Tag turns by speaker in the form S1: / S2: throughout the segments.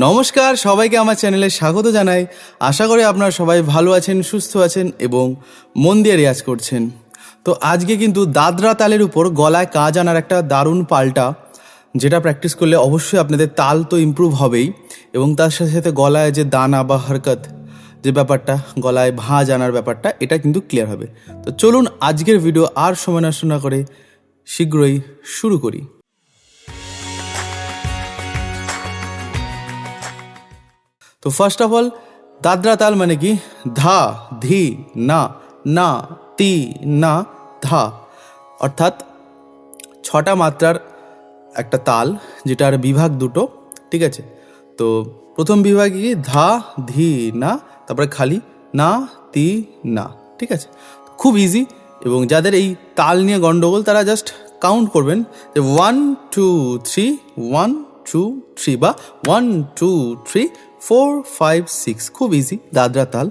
S1: নমস্কার, সবাইকে আমার চ্যানেলে স্বাগত জানাই। আশা করি আপনারা সবাই ভালো আছেন, সুস্থ আছেন এবং মন দিয়ে রেয়াজ করছেন। তো আজকে কিন্তু দাদরা তালের উপর গলায় কাজ আনার একটা দারুণ পাল্টা, যেটা প্র্যাকটিস করলে অবশ্যই আপনাদের তাল তো ইমপ্রুভ হবেই এবং তার সাথে সাথে গলায় যে দানা বা হরকত যে ব্যাপারটা, গলায় ভাঁজ আনার ব্যাপারটা, এটা কিন্তু ক্লিয়ার হবে। তো চলুন আজকের ভিডিও আর সময় নষ্ট না করে শীঘ্রই শুরু করি। তো ফার্স্ট অফ অল দাদরা তাল মানে কি? ধা, ধি, না না, তি, না, ধা। অর্থাৎ ছটা মাত্রার একটা তাল, যেটার বিভাগ দুটো, ঠিক আছে? তো প্রথম বিভাগে কি? ধা, ধি, না, তারপরে খালি না, তি, না, ঠিক আছে? খুব ইজি এবং যাদের এই তাল নিয়ে গণ্ডগোল তারা জাস্ট কাউন্ট করবেন যে one two three one two three বা one two three four five six খুব ইজি দাদরা তাল,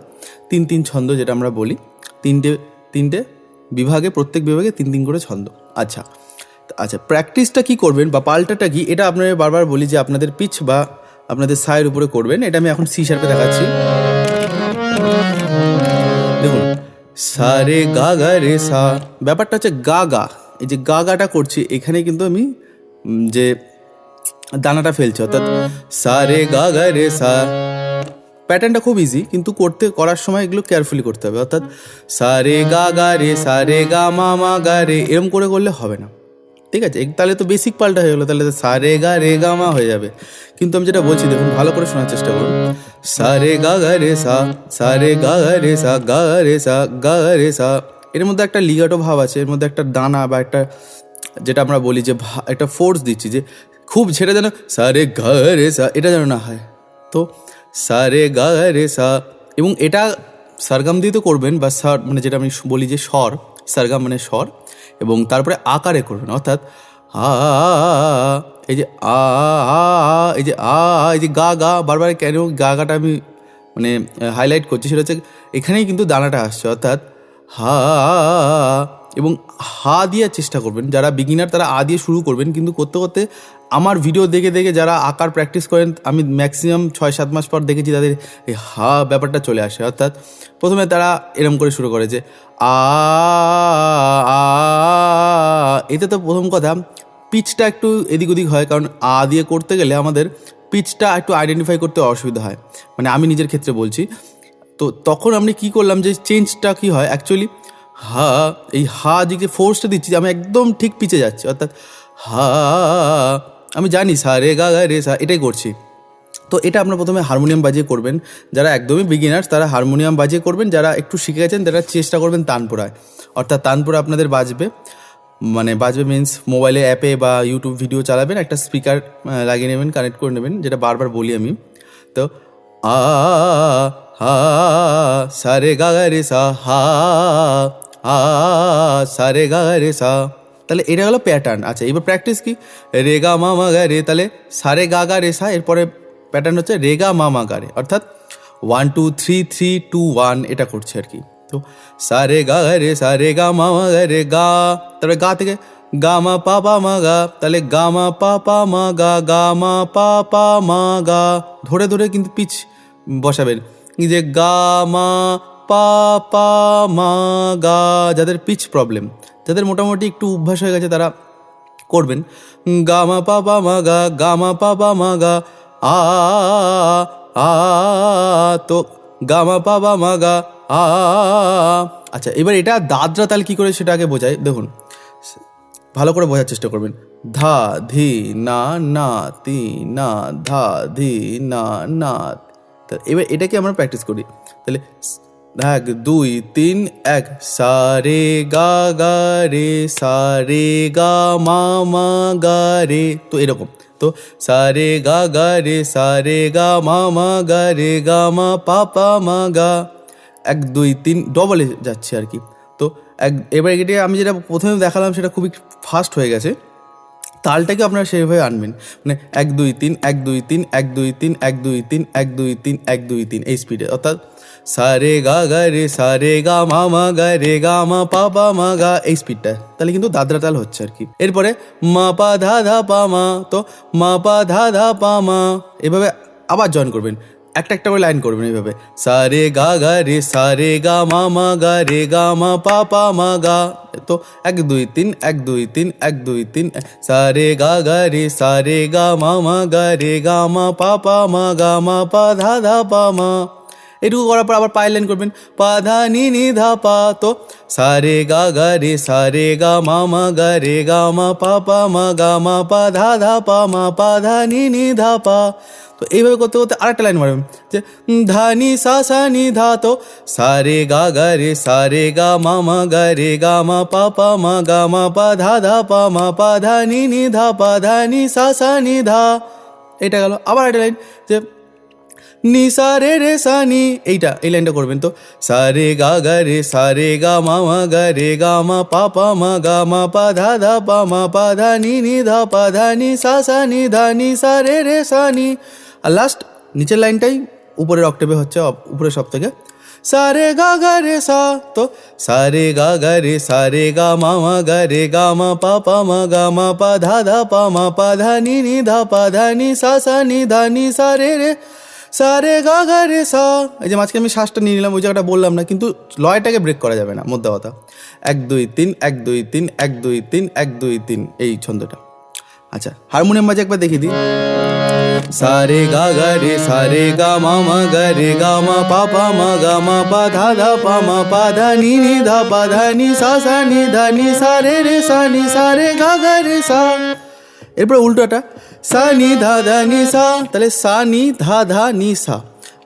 S1: তিন তিন ছন্দ যেটা আমরা বলি, তিনটে তিনটে বিভাগে, প্রত্যেক বিভাগে তিন তিন করে ছন্দ। আচ্ছা আচ্ছা প্র্যাকটিসটা কি করবেন বা পাল্টাটা কি, এটা আপনাদের বারবার বলি যে আপনাদের পিচ বা আপনাদের সায়ের উপরে করবেন, এটা আমি এখন সি শার্পে দেখাচ্ছি। দেখুন সা রে গা গা রে সা, ব্যাপারটা হচ্ছে গা গা, এই যে গা গাটা করছি, এখানে কিন্তু আমি যে দানাটা ফেলছে, অর্থাৎ সা, রে, গা গা, রে, সা। প্যাটার্নটা খুব ইজি কিন্তু করতে, করার সময় এগুলো কেয়ারফুলি করতে হবে, অর্থাৎ সা, রে, গা গা, রে, সা, রে, গা, মা মা, গা, রে, এরম করে করলে হবে না। ঠিক আছে? তাহলে তো বেসিক পাল্টা হয়ে গেলো, তাহলে সা, রে, গা রে, গা, মা হয়ে যাবে। কিন্তু আমি যেটা বলছি, দেখুন, ভালো করে শোনার চেষ্টা করুন। সা, রে, গা গা, রে, সা সা, রে, গা গা, রে, সা, গা গা, রে, সা, গা গা, রে, সা। এর মধ্যে একটা লিগাটো ভাব আছে, এর মধ্যে একটা দানা বা একটা, যেটা আমরা বলি যে একটা ফোর্স দিচ্ছি যে খুব ছেড়ে যেন সা রে গা রে সা, এটা যেন না হয়। তো সা রে গা রে সা, এবং এটা সারগাম দিয়ে তো করবেন, বা সার মানে যেটা আমি বলি যে স্বর, সারগাম মানে স্বর, এবং তারপরে আকারে করবেন, অর্থাৎ আ, এই যে আ এই যে আ, এই যে গা গা, বারবার কেন গা, গাটা আমি মানে হাইলাইট করছি, সেটা হচ্ছে এখানেই কিন্তু দানাটা আসছে, অর্থাৎ হা, এবং হা দেওয়ার চেষ্টা করবেন, যারা বিগিনার তারা আ দিয়ে শুরু করবেন, কিন্তু করতে করতে আমার ভিডিও দেখে দেখে যারা আঁকার প্র্যাকটিস করেন, আমি ম্যাক্সিমাম ছয় সাত মাস পর দেখেছি তাদের এই হা ব্যাপারটা চলে আসে। অর্থাৎ প্রথমে তারা এরম করে শুরু করে যে, আ এতে তো প্রথম কথা পিচটা একটু এদিক ওদিক হয়, কারণ আ দিয়ে করতে গেলে আমাদের পিচটা একটু আইডেন্টিফাই করতে অসুবিধা হয়। মানে আমি নিজের ক্ষেত্রে বলছি। তো তখন আমি কি করলাম যে চেঞ্জটা কি হয়? অ্যাকচুয়ালি হা, এই হা যে ফোর্সটা দিচ্ছি, আমি একদম ঠিক পিচে যাচ্ছি। অর্থাৎ হা আমি জানি সা রে গা গা রে সা এটাই করছি। তো এটা আপনার প্রথমে হারমোনিয়াম বাজিয়ে করবেন। যারা একদমই বিগিনার্স তারা হারমোনিয়াম বাজিয়ে করবেন। যারা একটু শিখে গেছেন, তারা চেষ্টা করবেন তানপুরায়। অর্থাৎ তানপুরা আপনাদের বাজবে। মানে বাজবে মিন্স মোবাইলে অ্যাপে বা ইউটিউব ভিডিও চালাবেন, একটা স্পিকার লাগিয়ে নেবেন কানেক্ট করে নেবেন, যেটা বারবার বলি আমি। তো, আ, হা সারে গা গা রে সা হা আ সারে গা রে সা তাহলে এটা হলো প্যাটার্ন আচ্ছা এবার প্র্যাকটিস কি? রে গা মা মা গা রে, তাহলে সারে গা গা রে সা, এরপরে প্যাটার্ন হচ্ছে রে গা মা মা গা রে। অর্থাৎ one two three three two one এটা করছে আর কি। তো সারে গা গা রে সারে গা মা মা গা রে, গা, তারপরে গা থেকে গা মা পা পা মা গা, তাহলে গা মা পা পা মা গা গা মা পা পা মা গা, ধরে ধরে কিন্তু পিচ বসাবেন। যে গা মা পা পা, মা, গা, যাদের পিচ প্রবলেম যাদের মোটামুটি একটু অভ্যাস হয়ে গেছে তারা করবেন। গামা পাবা মাগা গামা পাবা মাগা আ আ, তো গামা মা গা, আ আচ্ছা এবার এটা দাদরা তাল কি করে সেটা আগে বোঝায় দেখুন, ভালো করে বোঝার চেষ্টা করবেন। ধা, ধি, না না, তি, না, ধা, ধি, না না এবার এটাকে আমরা প্র্যাকটিস করি। তাহলে এক, দুই, তিন, এক। সা রে গা গা, রে সা রে গা, মা মা, গা, রে। তো এরকম। তো সা রে গা গা, রে সা রে গা, মা মা, গা, রে, গা, মা, পা পা, মা, গা। এক, দুই, তিন ডবলে যাচ্ছে আর কি। তো এক, এবার এটা আমি যেটা প্রথমে দেখালাম, সেটা খুবই ফাস্ট হয়ে গেছে। তালটাকে আপনারা সেভাবে আনবেন। মানে এক, দুই, তিন, এক, দুই, তিন, এক, দুই, তিন, এক, দুই, তিন, এক, দুই, তিন, এক, দুই, তিন, এই স্পিডে অর্থাৎ সা রে গা গা রে সা রে গা মা মা গা রে গা মা পা পা মা গা। এই স্পিডটা তাহলে কিন্তু দাদরা তাল হচ্ছে আর কি। এরপরে, মা পা ধা ধা পা মা, তো মা পা ধা ধা পা মা। এভাবে আবার জয়েন করবেন। একটা একটা করে লাইন করবেন এইভাবে সা রে গা গা রে সা রে গা মা মা গা রে গা মা পা পা মা গা। তো এক, দুই, তিন, এক, দুই, তিন, এক, দুই, তিন। সা রে গা গা রে সা রে গা মা মা গা রে গা মা পা পা মা গা। মা পা ধা ধা পা মা। এটুকু করার পর আবার পায়ের লাইন করবেন। পা ধা নি নি ধা পা তো সা রে গা গা রে সা রে গা মা মা গা রে, গা মা পা পা মা গা মা পা, ধা ধা পা মা পা ধা নি নি ধা পা। তো এইভাবে করতে করতে আরেকটা লাইন মারবেন, যে ধা সা সা নি ধা তো সা রে গা গা রে সা রে গা মা মা গা রে, গা মা পা পা মা গা মা পা, ধা ধা পা মা পা ধা নি নি ধা পা ধা নি সা সা নি ধা। এটা গেল আবার একটা লাইন, যে নি সা রে রে সা নি। এইটা, এই লাইনটা করবেন তো। সা রে গা গা রে, সা রে গা মা মা গা রে, গা মা পা পা মা, গা মা পা ধা ধা পা মা, পা ধা নি নি ধা, পা ধা নি সা সা নি ধা নি সা রে রে সা নি। আর লাস্ট নিচের লাইনটাই উপরের অক্টেভে হচ্ছে উপরের সব থেকে সা রে গা গা রে সা, তো সা রে গা গা রে, সা রে গা মা মা গা রে, গা মা পা পা মা, গা মা পা ধা ধা পা মা, পা ধা নি নি ধা, পা ধা নি সা সা নি ধা নি সা রে রে। সা রে গা গা রে সা। এই যে মাঝখানে আমি শ্বাসটা নিয়ে নিলাম, ওই জায়গাটা বললাম না, কিন্তু লয়টাকে ব্রেক করা যাবে না মধ্যে কথা। এক, দুই, তিন, এক, দুই, তিন, এক, দুই, তিন, এক, দুই, তিন, এই ছন্দটা। আচ্ছা হারমোনিয়াম বাজে একবার দেখিয়ে দিই। সা রে গা গা রে সা রে গা মা মা গা রে গা মা পা পা মা গা মা পা ধা ধা পা মা পা ধা নি নি ধা পা ধা নি সা সা নি ধা নি সা রে রে সা নি সা রে গা গা রে সা। এরপর উল্টোটা সা নি ধা ধা নি সা, তাহলে সা নি ধা ধা নি সা।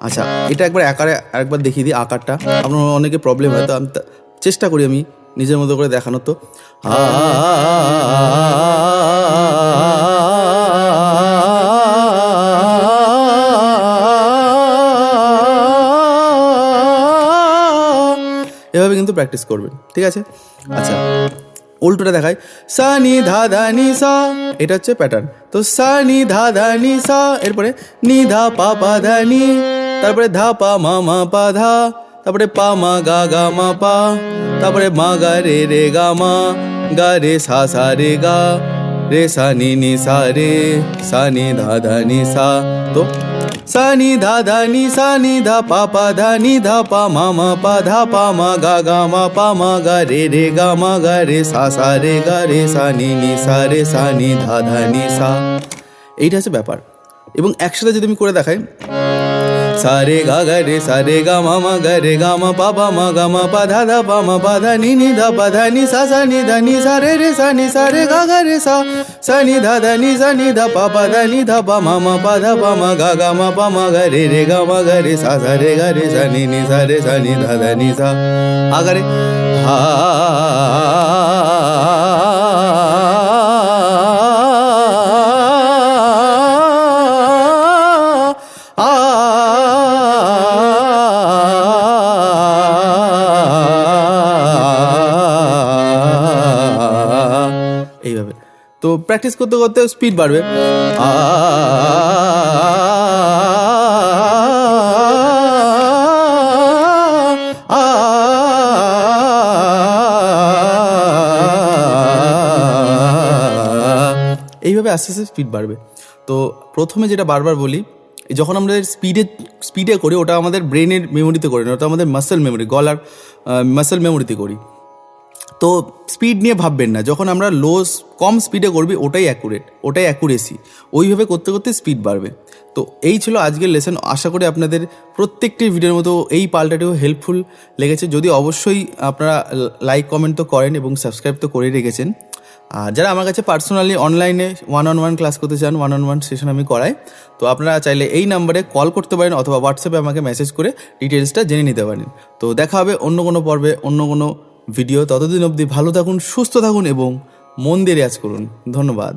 S1: আচ্ছা এটা একবার আকারে আরেকবার দেখিয়ে দিই আকারটা। আপনার অনেকে প্রবলেম হয়, তো আমি চেষ্টা করি আমি নিজের মতো করে দেখানোর, তো। এভাবে কিন্তু প্র্যাকটিস করবেন, ঠিক আছে? আচ্ছা উল্টোটা দেখায় সা নি ধা ধা নি সা, এটা হচ্ছে প্যাটার্ন তো সা নি ধা ধা নি সা, এরপরে নি ধা পা পা ধা নি, তারপরে ধা পা মা মা পা ধা, তারপরে পা মা গা গা মা পা, তারপরে মা গা রে রে গা মা, গা রে সা সা রে গা, রে সা নি নি সা রে সা নি ধা ধা নি সা। তো সা নি ধা ধা নি সা নি ধা পা পা ধা নি ধা পা মা মা পা, ধা পা মা গা গা মা পা মা গা রে রে গা মা গা রে সা সা রে গা রে সা নি সা রে সা, নি ধা ধা নি সা। এইটা হচ্ছে ব্যাপার। এবং একসাথে যদি আমি করে দেখাই সা রে গা গা রে সা রে গা মা মা গা রে গা মা পা পা মা গা মা পা ধা ধা পা মা পা ধা নি নি ধা পা ধা নি সা সা নি ধা নি সা রে রে সা নি সা রে গা গা রে সা সা নি ধা ধা নি সা নি ধা পা পা ধা নি ধা পা মা মা পা ধা পা মা গা গা মা পা মা গা রে রে গা মা গা রে সা সা রে গা রে সা নি নি সা রে সা নি ধা ধা নি সা প্র্যাকটিস করতে করতে স্পিড বাড়বে। এইভাবে আস্তে আস্তে স্পিড বাড়বে। তো প্রথমে যেটা বারবার বলি, যখন আমরা স্পিডে স্পিডে করি, ওটা আমাদের ব্রেনের মেমোরিতে করি না ওটা আমাদের মাসেল মেমোরি গলার মাসেল মেমোরিতে করি। তো স্পিড নিয়ে ভাববেন না। যখন আমরা লো কম স্পিডে করবি, ওটাই অ্যাকুরেট ওটাই অ্যাকুরেসি ওইভাবে করতে করতে স্পিড বাড়বে। তো এই ছিল আজকের লেসন আশা করি আপনাদের প্রত্যেকটি ভিডিওর মতো এই পাল্টাটিও হেল্পফুল লেগেছে। যদি অবশ্যই আপনারা লাইক কমেন্ট তো করেন এবং সাবস্ক্রাইব তো করে রেখেছেন। আর যারা আমার কাছে পার্সোনালি অনলাইনে ওয়ান অন ওয়ান ক্লাস করতে চান ওয়ান অন ওয়ান সেশন আমি করাই, তো আপনারা চাইলে এই নাম্বারে কল করতে পারেন অথবা হোয়াটসঅ্যাপে আমাকে মেসেজ করে ডিটেলসটা জেনে নিতে পারেন। তো দেখা হবে অন্য কোনো পর্বে, অন্য কোনো ভিডিও ততদিন অবধি ভালো থাকুন সুস্থ থাকুন এবং মন দিয়ে রেয়াজ করুন। ধন্যবাদ।